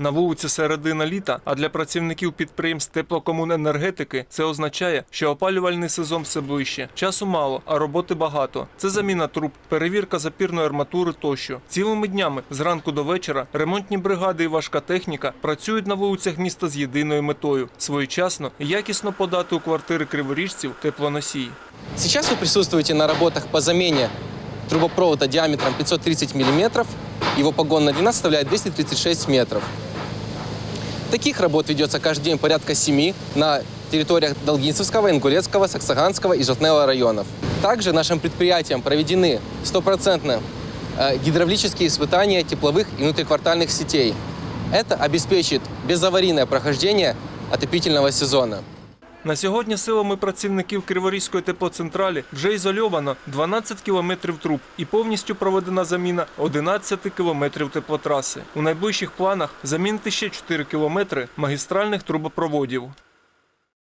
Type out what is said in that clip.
На вулиці середина літа, а для працівників підприємств теплокомуненергетики це означає, що опалювальний сезон все ближче. Часу мало, а роботи багато. Це заміна труб, перевірка запірної арматури тощо. Цілими днями зранку до вечора ремонтні бригади і важка техніка працюють на вулицях міста з єдиною метою своєчасно і якісно подати у квартири криворіжців теплоносій. Сейчас вы присутствуете на работах по замене трубопровода диаметром 530 мм. Его погонная длина составляет 236 метров. Таких работ ведется каждый день порядка семи на территориях Долгинцевского, Ингулецкого, Саксаганского и Жотнева районов. Также нашим предприятиям проведены стопроцентно э, гидравлические испытания тепловых и внутриквартальных сетей. Это обеспечит безаварийное прохождение отопительного сезона. На сьогодні силами працівників Криворізької теплоцентралі вже ізольовано 12 кілометрів труб і повністю проведена заміна 11 кілометрів теплотраси. У найближчих планах замінити ще 4 кілометри магістральних трубопроводів.